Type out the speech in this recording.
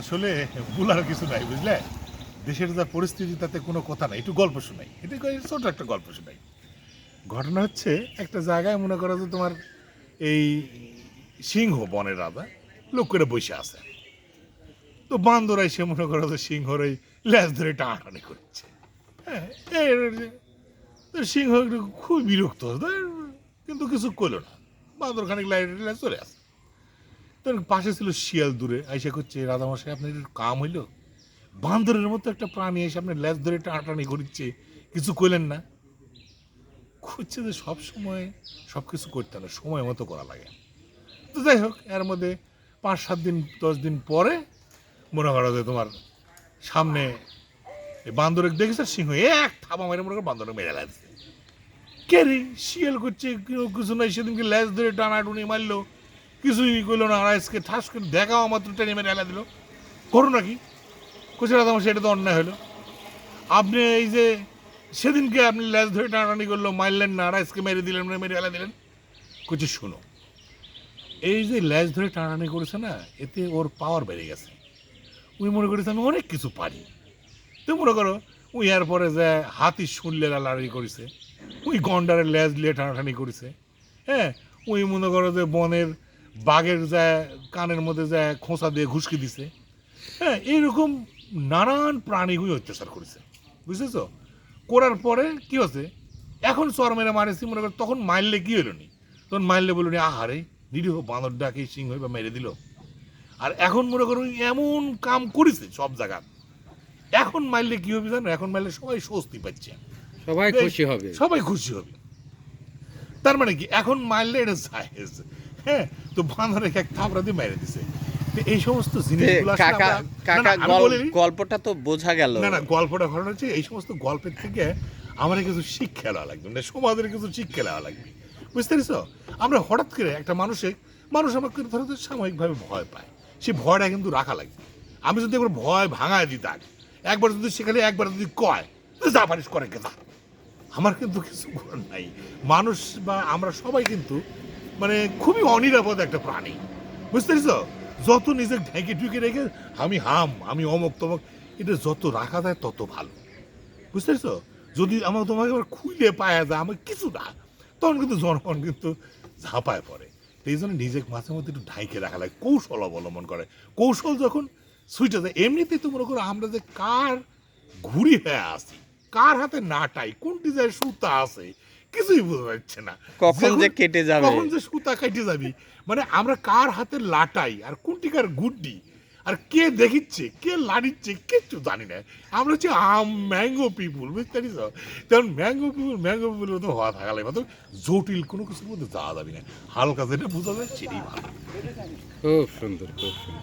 আসলে বলার কিছু নাই, বুঝলে? দেশের যা পরিস্থিতি, তাতে কোনো কথা নাই। একটু গল্প শোনাই। এটা ছোট একটা গল্প শোনাই। ঘটনা হচ্ছে, একটা জায়গায় মনে করো যে তোমার এই সিংহ বনের রাজা লোক করে বসে আছে। তো বান্দরাই সে মনে করো যে সিংহর এই ল্যাস ধরে টানাটানি করছে। হ্যাঁ তো সিংহ একটু খুব বিরক্ত, কিন্তু কিছু করল না। বান্দর খানিক লাইট চলে আসে। পাশে ছিল শিয়াল দূরে, আইসে করছে রাধামশাই, আপনার একটু কাম হইল? বান্দরের মতো একটা প্রাণী এসে আপনার ল্যাস ধরে টানাটানি করছে কিছু করলেন না। খুঁজছে যে সব সময় সব কিছু করতে না, সময় মতো করা লাগে। তো যাই হোক, এর মধ্যে পাঁচ, সাত দিন, দশ দিন পরে মনে করো যে তোমার সামনে বান্দরে দেখেছে, সিংহ এক থাবা মেরে মনে করো বান্দরে মেরে লাগছে কে রে, শিয়াল করছে কিছু নাই, সেদিনকে ল্যাস ধরে টানাটুনি মারলো। কিছুই করল না আজকে ঠাস করে দেখাও মাত্র টেনে মেরে এলা দিল। করো নাকি? কোচে রাধা সেটা তো অন্যায় হলো আপনি এই যে সেদিনকে আপনি ল্যাস ধরে টানাটানি করল, মারলেন না আজকে মেরে দিলেন, মেরে এলা দিলেন। কোচে শুনো, এই যে ল্যাস ধরে টানাটানি করেছে না, এতে ওর পাওয়ার বেড়ে গেছে। উনি মনে করেছে, আমি অনেক কিছু পারি। তুমি মনে করো উই এর পরে যে হাতি শুনলে লাড়াড়ি করেছে উই গন্ডারের ল্যাজ লিয়ে টানাটানি করেছে হ্যাঁ? উই মনে করো যে বনের বাঘের যা কানের মধ্যে যা খোঁচা দিয়ে ঘুষকি দিছে হ্যাঁ এইরকম নানান প্রাণী উই অত্যাচার করেছে। বুঝেছ? করার পরে কি হচ্ছে এখন চর মেরে মারেছি মনে করো তখন মারলে কি হলো নি? তখন মারলে বলল আহারে নিরীহ বাঁদর ডাকে সিংহ বা মেরে দিল। আর এখন মনে করো উনি এমন কাম করেছে সব জায়গা এখন মারলে কি হবে জানো? এখন মারলে সবাই স্বস্তি পাচ্ছে। সবাই খুশি হবে। সবাই খুশি হবে। তার মানে কি? এখন মারলে এটা হ্যাঁ তো বাঁধরে এক থাপড়া দিয়ে মেরে দিছে। এই সমস্ত জিনিসগুলো। গল্পটা তো বোঝা গেল। না না গল্পটা ঘটনা হচ্ছে এই সমস্ত গল্পের থেকে আমরা কিছু শিক্ষা নেওয়া লাগবে মানে সমাজের কিছু শিক্ষা নেওয়া লাগবে। বুঝতে পেরেছ? আমরা হঠাৎ করে একটা মানুষে মানুষ আমাকে ধরো সাময়িকভাবে ভয় পায়। সেই ভয়টা কিন্তু রাখা লাগবে। আমি যদি একবার ভয় ভাঙায় দিতাম একবার যদি সেখানে একবার যদি কয় যা পারিস করে কে আমার কিন্তু কিছু নাই। মানুষ বা আমরা সবাই কিন্তু মানে খুবই অনিরাপদ একটা প্রাণী। বুঝতে পেরেছ? যত নিজে ঢেকে ঢুকে রেখে আমি হাম, আমি অমক তমক, এটা যত রাখা যায় তত ভালো। বুঝতে পেরেছ? যদি আমার তোমাকে আবার খুলে পায়া যায়, আমার কিছু না, তখন কিন্তু জনগণ কিন্তু ঝাঁপায় পড়ে। এই জন্য নিজেকে মাঝে মধ্যে একটু ঢাইকে রাখা লাগে, কৌশল অবলম্বন করে। কৌশল যখন সুইটা যায়, এমনিতেই তো মনে করো আমরা যে কার ঘুরি হয়ে আসি কার হাতে নাটাই কোনটি যায় সুতা আছে কিছুই বোঝা যাচ্ছে না। কখন যে কেটে যাবে। কখন যে সুতা কেটে যাবি। মানে আমরা কার হাতে লাটাই আর কোনটি কার গুড্ডি? আর কে দেখিচ্ছে কে লাড়িচ্ছে কিচ্ছু জানি না। আমরা হচ্ছে আম ম্যাঙ্গো পিপুল বুঝতে পারিস? তখন ম্যাঙ্গো পিপুল ম্যাঙ্গো পিপুল তো হওয়া থাকা লাগবে তো জটিল কোনো কিছুর মধ্যে যাওয়া যাবে না। হালকা যেটা বোঝা যায় সেটাই ভালো। খুব সুন্দর খুব সুন্দর।